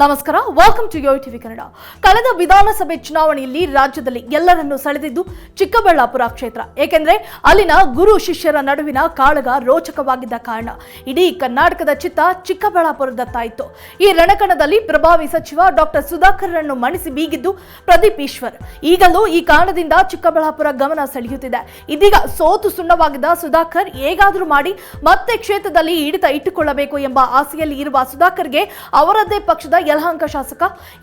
ನಮಸ್ಕಾರ welcome to Yo TV Kannada ಕಳೆದ ವಿಧಾನಸಭೆ ಚುನಾವಣೆಯಲ್ಲಿ ರಾಜ್ಯದಲ್ಲಿ ಎಲ್ಲರನ್ನೂ ಸೆಳೆದಿದ್ದು ಚಿಕ್ಕಬಳ್ಳಾಪುರ ಕ್ಷೇತ್ರ. ಏಕೆಂದರೆ ಅಲ್ಲಿನ ಗುರು ಶಿಷ್ಯರ ನಡುವಿನ ಕಾಳಗ ರೋಚಕವಾಗಿದ್ದ ಕಾರಣ ಇಡೀ ಕರ್ನಾಟಕದ ಚಿತ್ತ ಚಿಕ್ಕಬಳ್ಳಾಪುರದತ್ತಾಯಿತು ಈ ರಣಕಣದಲ್ಲಿ ಪ್ರಭಾವಿ ಸಚಿವ ಡಾಕ್ಟರ್ ಸುಧಾಕರ್ರನ್ನು ಮಣಿಸಿ ಬೀಗಿದ್ದು ಪ್ರದೀಪ್ ಈಶ್ವರ್. ಈಗಲೂ ಈ ಕಾರಣದಿಂದ ಚಿಕ್ಕಬಳ್ಳಾಪುರ ಗಮನ ಸೆಳೆಯುತ್ತಿದೆ. ಇದೀಗ ಸೋತು ಸುಣ್ಣವಾಗಿದ್ದ ಸುಧಾಕರ್ ಹೇಗಾದರೂ ಮಾಡಿ ಮತ್ತೆ ಕ್ಷೇತ್ರದಲ್ಲಿ ಹಿಡಿತ ಇಟ್ಟುಕೊಳ್ಳಬೇಕು ಎಂಬ ಆಸೆಯಲ್ಲಿ ಇರುವ ಸುಧಾಕರ್ಗೆ ಅವರದ್ದೇ ಪಕ್ಷದ ಯಲಹಂಕ ಶಾಸಕ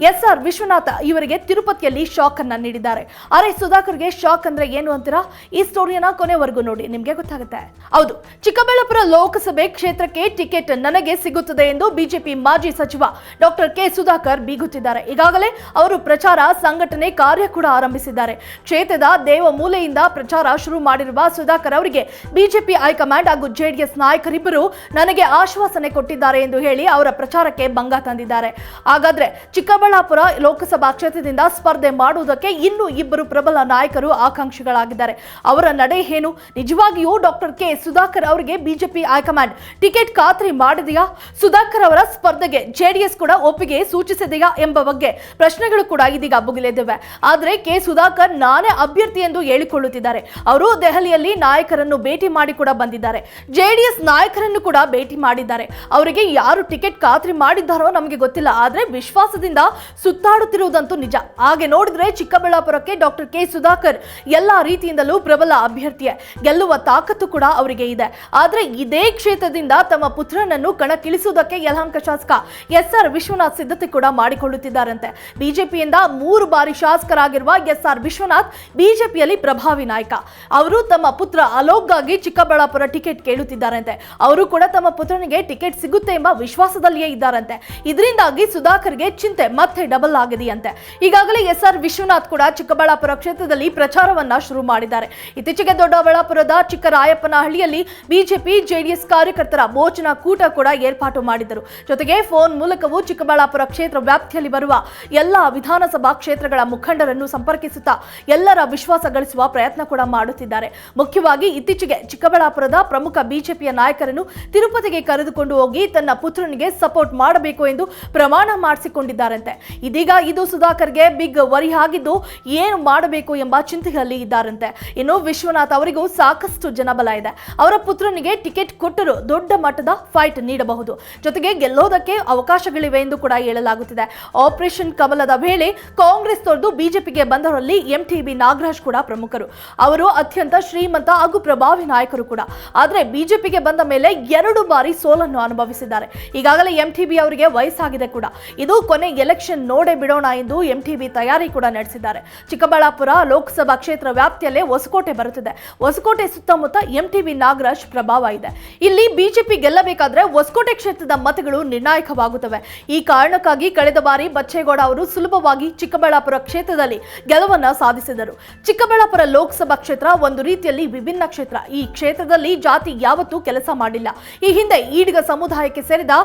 ಎಸ್ ಆರ್ ವಿಶ್ವನಾಥ ಇವರಿಗೆ ತಿರುಪತಿಯಲ್ಲಿ ಶಾಕ್ ಅನ್ನ ನೀಡಿದ್ದಾರೆ. ಅರೆ ಸುಧಾಕರ್ಗೆ ಶಾಕ್ ಅಂದ್ರೆ ಏನು ಅಂತೀರಾ? ಈ ಸ್ಟೋರಿಯನ್ನ ಕೊನೆವರೆಗೂ ನೋಡಿ, ನಿಮ್ಗೆ ಗೊತ್ತಾಗುತ್ತೆ. ಹೌದು, ಚಿಕ್ಕಬಳ್ಳಾಪುರ ಲೋಕಸಭೆ ಕ್ಷೇತ್ರಕ್ಕೆ ಟಿಕೆಟ್ ನನಗೆ ಸಿಗುತ್ತದೆ ಎಂದು ಬಿಜೆಪಿ ಮಾಜಿ ಸಚಿವ ಡಾಕ್ಟರ್ ಕೆ. ಸುಧಾಕರ್ ಬೀಗುತ್ತಿದ್ದಾರೆ. ಈಗಾಗಲೇ ಅವರು ಪ್ರಚಾರ ಸಂಘಟನೆ ಕಾರ್ಯ ಕೂಡ ಆರಂಭಿಸಿದ್ದಾರೆ. ಕ್ಷೇತ್ರದ ದೇವ ಮೂಲೆಯಿಂದ ಪ್ರಚಾರ ಶುರು ಮಾಡಿರುವ ಸುಧಾಕರ್ ಅವರಿಗೆ ಬಿಜೆಪಿ ಹೈಕಮಾಂಡ್ ಹಾಗೂ ಜೆಡಿಎಸ್ ನಾಯಕರಿಬ್ಬರು ನನಗೆ ಆಶ್ವಾಸನೆ ಕೊಟ್ಟಿದ್ದಾರೆ ಎಂದು ಹೇಳಿ ಅವರ ಪ್ರಚಾರಕ್ಕೆ ಭಂಗ ತಂದಿದ್ದಾರೆ. ಹಾಗಾದ್ರೆ ಚಿಕ್ಕಬಳ್ಳಾಪುರ ಲೋಕಸಭಾ ಕ್ಷೇತ್ರದಿಂದ ಸ್ಪರ್ಧೆ ಮಾಡುವುದಕ್ಕೆ ಇನ್ನೂ ಇಬ್ಬರು ಪ್ರಬಲ ನಾಯಕರು ಆಕಾಂಕ್ಷಿಗಳಾಗಿದ್ದಾರೆ. ಅವರ ನಡೆ ಏನು? ನಿಜವಾಗಿಯೂ ಡಾಕ್ಟರ್ ಕೆ. ಸುಧಾಕರ್ ಅವರಿಗೆ ಬಿಜೆಪಿ ಹೈಕಮಾಂಡ್ ಟಿಕೆಟ್ ಖಾತ್ರಿ ಮಾಡಿದೆಯಾ? ಸುಧಾಕರ್ ಅವರ ಸ್ಪರ್ಧೆಗೆ ಜೆಡಿಎಸ್ ಕೂಡ ಒಪ್ಪಿಗೆ ಸೂಚಿಸಿದೆಯಾ ಎಂಬ ಬಗ್ಗೆ ಪ್ರಶ್ನೆಗಳು ಕೂಡ ಇದೀಗ ಬುಗಿಲೆದಿವೆ ಆದರೆ ಕೆ. ಸುಧಾಕರ್ ನಾನೇ ಅಭ್ಯರ್ಥಿ ಎಂದು ಹೇಳಿಕೊಳ್ಳುತ್ತಿದ್ದಾರೆ. ಅವರು ದೆಹಲಿಯಲ್ಲಿ ನಾಯಕರನ್ನು ಭೇಟಿ ಮಾಡಿ ಕೂಡ ಬಂದಿದ್ದಾರೆ. ಜೆಡಿಎಸ್ ನಾಯಕರನ್ನು ಕೂಡ ಭೇಟಿ ಮಾಡಿದ್ದಾರೆ. ಅವರಿಗೆ ಯಾರು ಟಿಕೆಟ್ ಖಾತ್ರಿ ಮಾಡಿದ್ದಾರೋ ನಮಗೆ ಗೊತ್ತಿಲ್ಲ. ಆದ್ರೆ ವಿಶ್ವಾಸದಿಂದ ಸುತ್ತಾಡುತ್ತಿರುವುದಂತೂ ನಿಜ. ಹಾಗೆ ನೋಡಿದ್ರೆ ಚಿಕ್ಕಬಳ್ಳಾಪುರಕ್ಕೆ ಡಾಕ್ಟರ್ ಕೆ ಸುಧಾಕರ್ ಎಲ್ಲಾ ರೀತಿಯಿಂದಲೂ ಪ್ರಬಲ ಅಭ್ಯರ್ಥಿಯೇ. ಗೆಲ್ಲುವ ತಾಕತ್ತು ಕೂಡ ಅವರಿಗೆ ಇದೆ. ಆದರೆ ಇದೇ ಕ್ಷೇತ್ರದಿಂದ ತಮ್ಮ ಪುತ್ರನನ್ನು ಕಣಕ್ಕಿಳಿಸುವುದಕ್ಕೆ ಯಲಹಂಕ ಶಾಸಕ ಎಸ್ ಆರ್ ವಿಶ್ವನಾಥ್ ಸಿದ್ಧತೆ ಕೂಡ ಮಾಡಿಕೊಳ್ಳುತ್ತಿದ್ದಾರಂತೆ. ಬಿಜೆಪಿಯಿಂದ ಮೂರು ಬಾರಿ ಶಾಸಕರಾಗಿರುವ ಎಸ್ ಆರ್ ವಿಶ್ವನಾಥ್ ಬಿಜೆಪಿಯಲ್ಲಿ ಪ್ರಭಾವಿ ನಾಯಕ. ಅವರು ತಮ್ಮ ಪುತ್ರ ಅಲೋಕ್ಗಾಗಿ ಚಿಕ್ಕಬಳ್ಳಾಪುರ ಟಿಕೆಟ್ ಕೇಳುತ್ತಿದ್ದಾರಂತೆ. ಅವರು ಕೂಡ ತಮ್ಮ ಪುತ್ರನಿಗೆ ಟಿಕೆಟ್ ಸಿಗುತ್ತೆ ಎಂಬ ವಿಶ್ವಾಸದಲ್ಲಿಯೇ ಇದ್ದಾರಂತೆ. ಇದರಿಂದಾಗಿ ಸುಧಾಕರ್ಗೆ ಚಿಂತೆ, ಮತ್ತೆ ಡಬಲ್ ಆಗಿದೆಯಂತೆ. ಈಗಾಗಲೇ ಎಸ್ ಆರ್ ವಿಶ್ವನಾಥ್ ಕೂಡ ಚಿಕ್ಕಬಳ್ಳಾಪುರ ಕ್ಷೇತ್ರದಲ್ಲಿ ಪ್ರಚಾರವನ್ನ ಶುರು ಮಾಡಿದ್ದಾರೆ. ಇತ್ತೀಚೆಗೆ ದೊಡ್ಡಬಳ್ಳಾಪುರದ ಚಿಕ್ಕರಾಯಪ್ಪನಹಳ್ಳಿಯಲ್ಲಿ ಬಿಜೆಪಿ, ಜೆಡಿಎಸ್ ಕಾರ್ಯಕರ್ತರ ಮೋಚನ ಕೂಟ ಕೂಡ ಏರ್ಪಾಟು ಮಾಡಿದರು ಜೊತೆಗೆ ಫೋನ್ ಮೂಲಕವೂ ಚಿಕ್ಕಬಳ್ಳಾಪುರ ಕ್ಷೇತ್ರ ವ್ಯಾಪ್ತಿಯಲ್ಲಿ ಬರುವ ಎಲ್ಲ ವಿಧಾನಸಭಾ ಕ್ಷೇತ್ರಗಳ ಮುಖಂಡರನ್ನು ಸಂಪರ್ಕಿಸುತ್ತಾ ಎಲ್ಲರ ವಿಶ್ವಾಸ ಗಳಿಸುವ ಪ್ರಯತ್ನ ಕೂಡ ಮಾಡುತ್ತಿದ್ದಾರೆ. ಮುಖ್ಯವಾಗಿ ಇತ್ತೀಚೆಗೆ ಚಿಕ್ಕಬಳ್ಳಾಪುರದ ಪ್ರಮುಖ ಬಿಜೆಪಿಯ ನಾಯಕರನ್ನು ತಿರುಪತಿಗೆ ಕರೆದುಕೊಂಡು ಹೋಗಿ ತನ್ನ ಪುತ್ರನಿಗೆ ಸಪೋರ್ಟ್ ಮಾಡಬೇಕು ಎಂದು ಪ್ರಮಾಣ ಮಾಡಿಸಿಕೊಂಡಿದ್ದಾರಂತೆ. ಇದೀಗ ಇದು ಸುಧಾಕರ್ಗೆ ಬಿಗ್ ವರಿ ಆಗಿದ್ದು ಏನು ಮಾಡಬೇಕು ಎಂಬ ಚಿಂತೆಯಲ್ಲಿ ಇದ್ದಾರಂತೆ. ಇನ್ನು ವಿಶ್ವನಾಥ್ ಅವರಿಗೂ ಸಾಕಷ್ಟು ಜನಬಲ ಇದೆ. ಅವರ ಪುತ್ರನಿಗೆ ಟಿಕೆಟ್ ಕೊಟ್ಟರೂ ದೊಡ್ಡ ಮಟ್ಟದ ಫೈಟ್ ನೀಡಬಹುದು. ಜೊತೆಗೆ ಗೆಲ್ಲೋದಕ್ಕೆ ಅವಕಾಶಗಳಿವೆ ಎಂದು ಕೂಡ ಹೇಳಲಾಗುತ್ತಿದೆ. ಆಪರೇಷನ್ ಕಮಲದ ವೇಳೆ ಕಾಂಗ್ರೆಸ್ ತೊರೆದು ಬಿಜೆಪಿಗೆ ಬಂದವರಲ್ಲಿ ಎಂಟಿಬಿ ನಾಗರಾಜ್ ಕೂಡ ಪ್ರಮುಖರು. ಅವರು ಅತ್ಯಂತ ಶ್ರೀಮಂತ ಹಾಗೂ ಪ್ರಭಾವಿ ನಾಯಕರು ಕೂಡ. ಆದರೆ ಬಿಜೆಪಿಗೆ ಬಂದ ಮೇಲೆ ಎರಡು ಬಾರಿ ಸೋಲನ್ನು ಅನುಭವಿಸಿದ್ದಾರೆ. ಈಗಾಗಲೇ ಎಂಟಿಬಿ ಅವರಿಗೆ ವಯಸ್ಸಾಗಿದೆ ಕೂಡ. ಇದು ಕೊನೆ ಎಲೆಕ್ಷನ್ ನೋಡೇ ಬಿಡೋಣ ಎಂದು ಎಂಟಿಬಿ ತಯಾರಿ ಕೂಡ ನಡೆಸಿದ್ದಾರೆ. ಚಿಕ್ಕಬಳ್ಳಾಪುರ ಲೋಕಸಭಾ ಕ್ಷೇತ್ರ ವ್ಯಾಪ್ತಿಯಲ್ಲೇ ಹೊಸಕೋಟೆ ಬರುತ್ತಿದೆ. ಹೊಸಕೋಟೆ ಸುತ್ತಮುತ್ತ ಎಂಟಿಬಿ ನಾಗರಾಜ್ ಪ್ರಭಾವ ಇದೆ. ಇಲ್ಲಿ ಬಿಜೆಪಿ ಗೆಲ್ಲಬೇಕಾದ್ರೆ ಹೊಸಕೋಟೆ ಕ್ಷೇತ್ರದ ಮತಗಳು ನಿರ್ಣಾಯಕವಾಗುತ್ತವೆ. ಈ ಕಾರಣಕ್ಕಾಗಿ ಕಳೆದ ಬಾರಿ ಬಚ್ಚೇಗೌಡ ಅವರು ಸುಲಭವಾಗಿ ಚಿಕ್ಕಬಳ್ಳಾಪುರ ಕ್ಷೇತ್ರದಲ್ಲಿ ಗೆಲುವನ್ನ ಸಾಧಿಸಿದರು. ಚಿಕ್ಕಬಳ್ಳಾಪುರ ಲೋಕಸಭಾ ಕ್ಷೇತ್ರ ಒಂದು ರೀತಿಯಲ್ಲಿ ವಿಭಿನ್ನ ಕ್ಷೇತ್ರ. ಈ ಕ್ಷೇತ್ರದಲ್ಲಿ ಜಾತಿ ಯಾವತ್ತೂ ಕೆಲಸ ಮಾಡಿಲ್ಲ. ಈ ಹಿಂದೆ ಈಡಿಗ ಸಮುದಾಯಕ್ಕೆ ಸೇರಿದ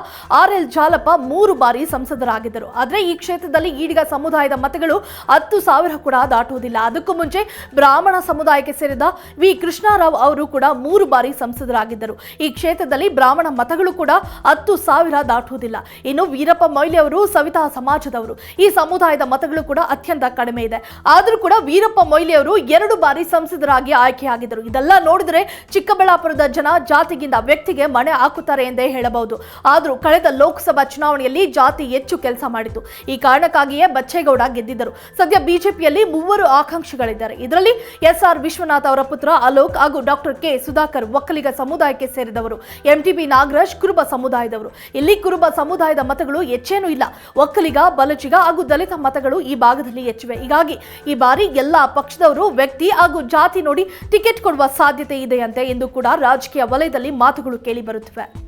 ಆರ್ ಎಲ್ ಜಾಲಪ್ಪ ಮೂರು ಬಾರಿ ಸಂಸದರಾಗಿದ್ದರು. ಆದರೆ ಈ ಕ್ಷೇತ್ರದಲ್ಲಿ ಈಡಿಗ ಸಮುದಾಯದ ಮತಗಳು ಹತ್ತು ಸಾವಿರ ಕೂಡ ದಾಟುವುದಿಲ್ಲ. ಅದಕ್ಕೂ ಮುಂಚೆ ಬ್ರಾಹ್ಮಣ ಸಮುದಾಯಕ್ಕೆ ಸೇರಿದ ವಿ. ಕೃಷ್ಣಾರಾವ್ ಅವರು ಕೂಡ ಮೂರು ಬಾರಿ ಸಂಸದರಾಗಿದ್ದರು. ಈ ಕ್ಷೇತ್ರದಲ್ಲಿ ಬ್ರಾಹ್ಮಣ ಮತಗಳು ಕೂಡ ಹತ್ತು ಸಾವಿರ ದಾಟುವುದಿಲ್ಲ. ಇನ್ನು ವೀರಪ್ಪ ಮೊಯ್ಲಿ ಅವರು ಸವಿತಾ ಸಮಾಜದವರು. ಈ ಸಮುದಾಯದ ಮತಗಳು ಕೂಡ ಅತ್ಯಂತ ಕಡಿಮೆ ಇದೆ. ಆದರೂ ಕೂಡ ವೀರಪ್ಪ ಮೊಯ್ಲಿ ಅವರು ಎರಡು ಬಾರಿ ಸಂಸದರಾಗಿ ಆಯ್ಕೆಯಾಗಿದ್ದರು. ಇದೆಲ್ಲ ನೋಡಿದ್ರೆ ಚಿಕ್ಕಬಳ್ಳಾಪುರದ ಜನ ಜಾತಿಗಿಂತ ವ್ಯಕ್ತಿಗೆ ಮಣೆ ಹಾಕುತ್ತಾರೆ ಎಂದೇ ಹೇಳಬಹುದು. ಆದರೂ ಕಳೆದ ಲೋಕಸಭಾ ಚುನಾವಣೆಯಲ್ಲಿ ಜಾತಿ ಹೆಚ್ಚು ಕೆಲಸ ಮಾಡಿತು ಈ ಕಾರಣಕ್ಕಾಗಿಯೇ ಬಚ್ಚೇಗೌಡ ಗೆದ್ದಿದ್ದರು. ಸದ್ಯ ಬಿಜೆಪಿಯಲ್ಲಿ ಮೂವರು ಆಕಾಂಕ್ಷಿಗಳಿದ್ದಾರೆ. ಇದರಲ್ಲಿ ಎಸ್ ಆರ್ ವಿಶ್ವನಾಥ್ ಅವರ ಪುತ್ರ ಅಲೋಕ್ ಹಾಗೂ ಡಾಕ್ಟರ್ ಕೆ ಸುಧಾಕರ್ ಒಕ್ಕಲಿಗ ಸಮುದಾಯಕ್ಕೆ ಸೇರಿದವರು. ಎಂಟಿಬಿ ನಾಗರಾಜ್ ಕುರುಬ ಸಮುದಾಯದವರು. ಇಲ್ಲಿ ಕುರುಬ ಸಮುದಾಯದ ಮತಗಳು ಹೆಚ್ಚೇನೂ ಇಲ್ಲ. ಒಕ್ಕಲಿಗ, ಬಲಚಿಗ ಹಾಗೂ ದಲಿತ ಮತಗಳು ಈ ಭಾಗದಲ್ಲಿ ಹೆಚ್ಚಿವೆ. ಹೀಗಾಗಿ ಈ ಬಾರಿ ಎಲ್ಲ ಪಕ್ಷದವರು ವ್ಯಕ್ತಿ ಹಾಗೂ ಜಾತಿ ನೋಡಿ ಟಿಕೆಟ್ ಕೊಡುವ ಸಾಧ್ಯತೆ ಇದೆಯಂತೆ ಎಂದು ಕೂಡ ರಾಜಕೀಯ ವಲಯದಲ್ಲಿ ಮಾತುಗಳು ಕೇಳಿ ಬರುತ್ತಿವೆ.